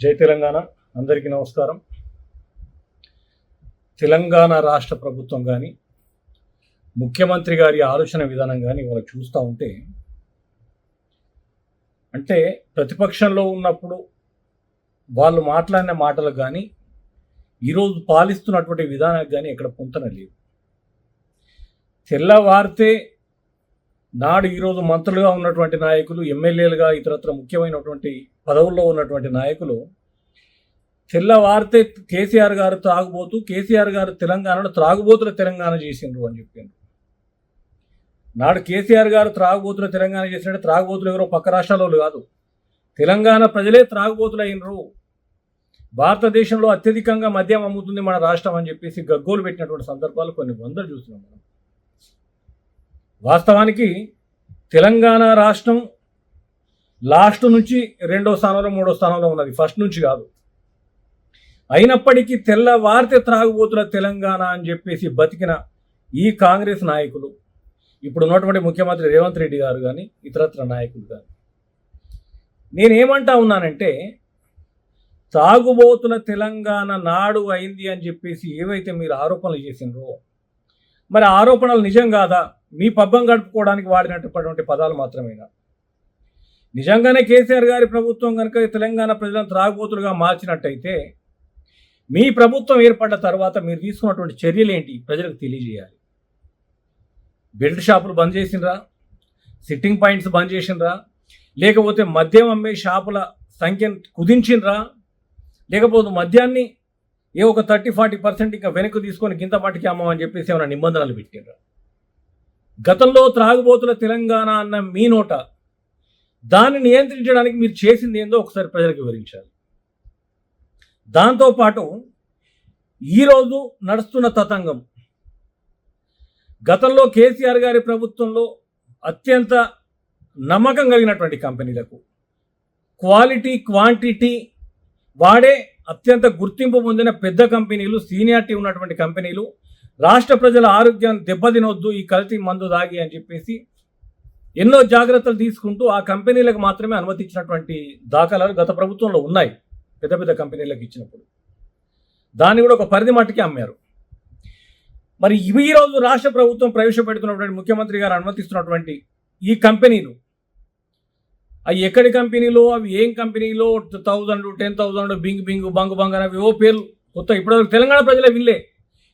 జై తెలంగాణ. అందరికీ నమస్కారం. తెలంగాణ రాష్ట్ర ప్రభుత్వం కానీ ముఖ్యమంత్రి గారి ఆలోచన విధానం కానీ ఇవాళ చూస్తూ ఉంటే అంటే ప్రతిపక్షంలో ఉన్నప్పుడు వాళ్ళు మాట్లాడిన మాటలకు కానీ ఈరోజు పాలిస్తున్నటువంటి విధానానికి కానీ ఎక్కడ పొంతన లేదు తెల్లవారితే నాడు ఈరోజు మంత్రులుగా ఉన్నటువంటి నాయకులు ఎమ్మెల్యేలుగా ఇతరత్ర ముఖ్యమైనటువంటి పదవుల్లో ఉన్నటువంటి నాయకులు తెల్లవారితే కేసీఆర్ గారు త్రాగుబోతూ కేసీఆర్ గారు తెలంగాణలో త్రాగుబోతుల తెలంగాణ చేసిండ్రు అని చెప్పిండ్రు. నాడు కేసీఆర్ గారు త్రాగుబోతుల తెలంగాణ చేసినట్టు త్రాగుబోతులు ఎవరో పక్క రాష్ట్రాలలో కాదు. తెలంగాణ ప్రజలే త్రాగుబోతులు అయినరు. భారతదేశంలో అత్యధికంగా మద్యం అమ్ముతుంది మన రాష్ట్రం అని చెప్పేసి గగ్గోలు పెట్టినటువంటి సందర్భాలు కొన్ని వందలు చూస్తున్నాం మనం. వాస్తవానికి తెలంగాణ రాష్ట్రం లాస్ట్ నుంచి రెండో స్థానంలో మూడో స్థానంలో ఉన్నది. ఫస్ట్ నుంచి కాదు. అయినప్పటికీ తెల్లవారితే త్రాగుబోతుల తెలంగాణ అని చెప్పేసి బతికిన ఈ కాంగ్రెస్ నాయకులు ఇప్పుడు ఉన్నటువంటి ముఖ్యమంత్రి రేవంత్ రెడ్డి గారు కానీ ఇతరత్ర నాయకులు కానీ నేనేమంటా ఉన్నానంటే తాగుబోతుల తెలంగాణ నాడు అయింది అని చెప్పేసి ఏవైతే మీరు ఆరోపణలు చేసిండ్రో మరి ఆరోపణలు నిజం కాదా? మీ పబ్బం గడుపుకోవడానికి వాడినటువంటి పదాలు మాత్రమేనా? నిజంగానే కేసీఆర్ గారి ప్రభుత్వం కనుక తెలంగాణ ప్రజలను త్రాగుబోతులుగా మార్చినట్టయితే మీ ప్రభుత్వం ఏర్పడ్డ తర్వాత మీరు తీసుకున్నటువంటి చర్యలు ఏంటి? ప్రజలకు తెలియజేయాలి. బెల్ట్ షాపులు బంద్ చేసినరా సిట్టింగ్ పాయింట్స్ బంద్ చేసినరా లేకపోతే మద్యం అమ్మే షాపుల సంఖ్యను కుదించినరా లేకపోతే మద్యాన్ని ఏ ఒక థర్టీ ఫార్టీ పర్సెంట్ ఇంకా వెనక్కి తీసుకొని గింత పాటికి అమ్మమని చెప్పేసి ఏమైనా నిబంధనలు పెట్టినరా గతంలో త్రాగుబోతుల తెలంగాణ అన్న మీ నోట దాన్ని నియంత్రించడానికి మీరు చేసింది ఏందో ఒకసారి ప్రజలకు వివరించాలి. దాంతోపాటు ఈరోజు నడుస్తున్న తతంగం. గతంలో కేసీఆర్ గారి ప్రభుత్వంలో అత్యంత నమ్మకం కలిగినటువంటి కంపెనీలకు క్వాలిటీ క్వాంటిటీ వాడే అత్యంత గుర్తింపు పొందిన పెద్ద కంపెనీలు సీనియారిటీ ఉన్నటువంటి కంపెనీలు రాష్ట్ర ప్రజల ఆరోగ్యాన్ని దెబ్బతినొద్దు ఈ కల్తీ మందు దాగి అని చెప్పేసి ఎన్నో జాగ్రత్తలు తీసుకుంటూ ఆ కంపెనీలకు మాత్రమే అనుమతించినటువంటి దాఖలాలు గత ప్రభుత్వంలో ఉన్నాయి. పెద్ద పెద్ద కంపెనీలకు ఇచ్చినప్పుడు. దాన్ని కూడా ఒక పరిధి మట్టుకే అమ్మారు. మరి ఇవి ఈరోజు రాష్ట్ర ప్రభుత్వం ప్రవేశపెడుతున్నటువంటి ముఖ్యమంత్రి గారు అనుమతిస్తున్నటువంటి ఈ కంపెనీలు అవి ఎక్కడి కంపెనీలో అవి ఏం కంపెనీలో థౌజండ్ టెన్ థౌజండ్ బింగ్ బింగ్ బంగ్ బంగ్ అని ఓ పేర్లు కొత్త ఇప్పటివరకు తెలంగాణ ప్రజలే విల్లే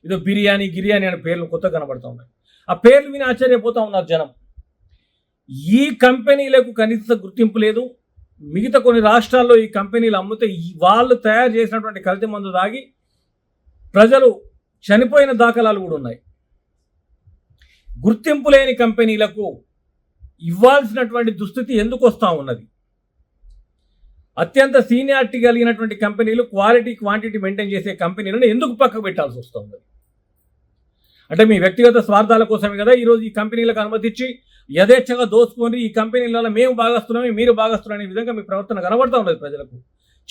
ఇదో బిర్యానీ గిర్యానీ అనే పేర్లు కొత్తగా కనబడుతూ ఉన్నాయి. ఆ పేర్లు విని ఆశ్చర్యపోతూ ఉన్నారు జనం. ఈ కంపెనీలకు కనీస గుర్తింపు లేదు. మిగతా కొన్ని రాష్ట్రాల్లో ఈ కంపెనీలు అమ్మితే వాళ్ళు తయారు చేసినటువంటి కల్తీ మందు తాగి ప్రజలు చనిపోయిన దాఖలాలు కూడా ఉన్నాయి. గుర్తింపు లేని కంపెనీలకు ఇవ్వాల్సినటువంటి దుస్థితి ఎందుకు వస్తూ ఉన్నది? అత్యంత సీనియారిటీ కలిగినటువంటి కంపెనీలు క్వాలిటీ క్వాంటిటీ మెయింటైన్ చేసే కంపెనీలను ఎందుకు పక్కకు పెట్టాల్సి వస్తుంది అంటే మీ వ్యక్తిగత స్వార్థాల కోసమే కదా ఈరోజు ఈ కంపెనీలకు అనుమతి ఇచ్చి యథేచ్ఛగా దోసుకొని ఈ కంపెనీలలో మేము భాగస్తున్నామే మీరు భాగస్తున్నాం అనే విధంగా మీ ప్రవర్తన కనబడుతూ ఉండదు ప్రజలకు.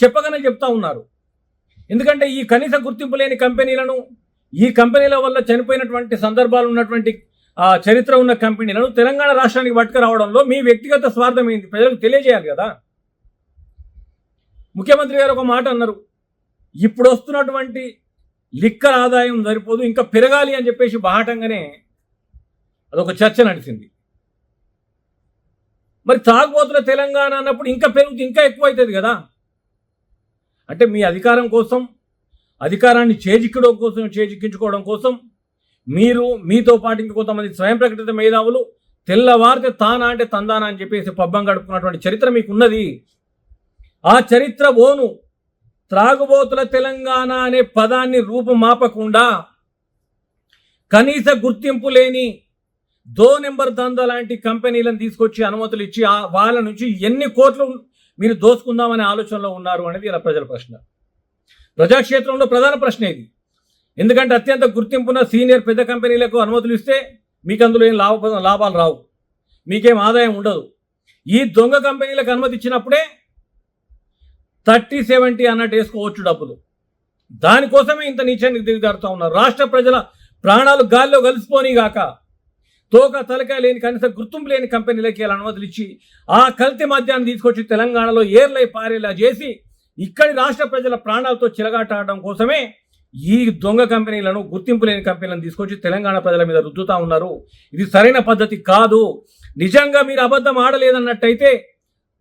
చెప్పగానే చెప్తా ఉన్నారు. ఎందుకంటే ఈ కనీస గుర్తింపు లేని కంపెనీలను ఈ కంపెనీల వల్ల చనిపోయినటువంటి సందర్భాలు ఉన్నటువంటి ఆ చరిత్ర ఉన్న కంపెనీలను తెలంగాణ రాష్ట్రానికి పట్టుకురావడంలో మీ వ్యక్తిగత స్వార్థం ఏంది? ప్రజలకు తెలియజేయాలి కదా. ముఖ్యమంత్రి గారు ఒక మాట అన్నారు. ఇప్పుడు వస్తున్నటువంటి లిక్కర్ ఆదాయం సరిపోదు ఇంకా పెరగాలి అని చెప్పేసి బాహటంగానే అదొక చర్చ నడిచింది. మరి తాగుబోతుల తెలంగాణ అన్నప్పుడు ఇంకా పెరుగుతుంది ఇంకా ఎక్కువ అవుతుంది కదా. అంటే మీ అధికారం కోసం అధికారాన్ని చేజిక్కడం కోసం చేజిక్కించుకోవడం కోసం మీరు మీతో పాటు ఇంక కొంతమంది స్వయం ప్రకటిత మేధావులు తెల్లవారితే తానా అంటే తందానా అని చెప్పేసి పబ్బం గడుపుకున్నటువంటి చరిత్ర మీకు ఉన్నది ఆ చరిత్ర ఓను. త్రాగుబోతుల తెలంగాణ అనే పదాన్ని రూపుమాపకుండా కనీస గుర్తింపు లేని దో నెంబర్ దంద లాంటి కంపెనీలను తీసుకొచ్చి అనుమతులు ఇచ్చి ఆ వాళ్ళ నుంచి ఎన్ని కోట్లు మీరు దోసుకుందామనే ఆలోచనలో ఉన్నారు అనేది ఇలా ప్రజల ప్రశ్న. ప్రజాక్షేత్రంలో ప్రధాన ప్రశ్న ఇది. ఎందుకంటే అత్యంత గుర్తింపున్న సీనియర్ పెద్ద కంపెనీలకు అనుమతులు ఇస్తే మీకు అందులో ఏం లాభ లాభాలు రావు. మీకేం ఆదాయం ఉండదు. ఈ దొంగ కంపెనీలకు అనుమతి ఇచ్చినప్పుడే థర్టీ సెవెంటీ అన్నట్టు వేసుకోవచ్చు డబ్బులు. దానికోసమే ఇంత నీచానికి దిగజారుతూ ఉన్నారు. రాష్ట్ర ప్రజల ప్రాణాలు గాల్లో కలిసిపోనిగాక తోక తలకాయ లేని కనీసం గుర్తింపు లేని కంపెనీలకి ఇలా అనుమతులు ఇచ్చి ఆ కల్తీ మద్యాన్ని తీసుకొచ్చి తెలంగాణలో ఏర్లై పారేలా చేసి ఇక్కడి రాష్ట్ర ప్రజల ప్రాణాలతో చిలగాటాడడం కోసమే ఈ దొంగ కంపెనీలను గుర్తింపు లేని కంపెనీలను తీసుకొచ్చి తెలంగాణ ప్రజల మీద రుద్దుతా ఉన్నారు. ఇది సరైన పద్ధతి కాదు. నిజంగా మీరు అబద్ధం ఆడలేదన్నట్టయితే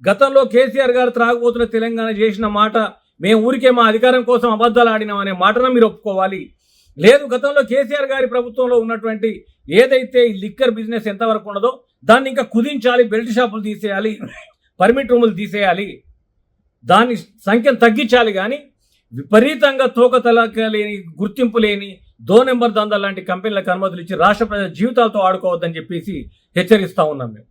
గతంలో కేసీఆర్ గారు త్రాగబోతున్న తెలంగాణ చేసిన మాట మేము ఊరికే మా అధికారం కోసం అబద్ధాలు ఆడినాం అనే మాటను మీరు ఒప్పుకోవాలి. లేదు గతంలో కేసీఆర్ గారి ప్రభుత్వంలో ఉన్నటువంటి ఏదైతే ఈ లిక్కర్ బిజినెస్ ఎంతవరకు ఉన్నదో దాన్ని ఇంకా కుదించాలి బెల్ట్ షాపులు తీసేయాలి పర్మిట్ రూములు తీసేయాలి దాని సంఖ్యను తగ్గించాలి కానీ విపరీతంగా తోక తలక లేని గుర్తింపు లేని దో నెంబర్ దందా లాంటి కంపెనీలకు అనుమతులు ఇచ్చి రాష్ట్ర ప్రజల జీవితాలతో ఆడుకోవద్దని చెప్పేసి హెచ్చరిస్తా ఉన్నాం మేము.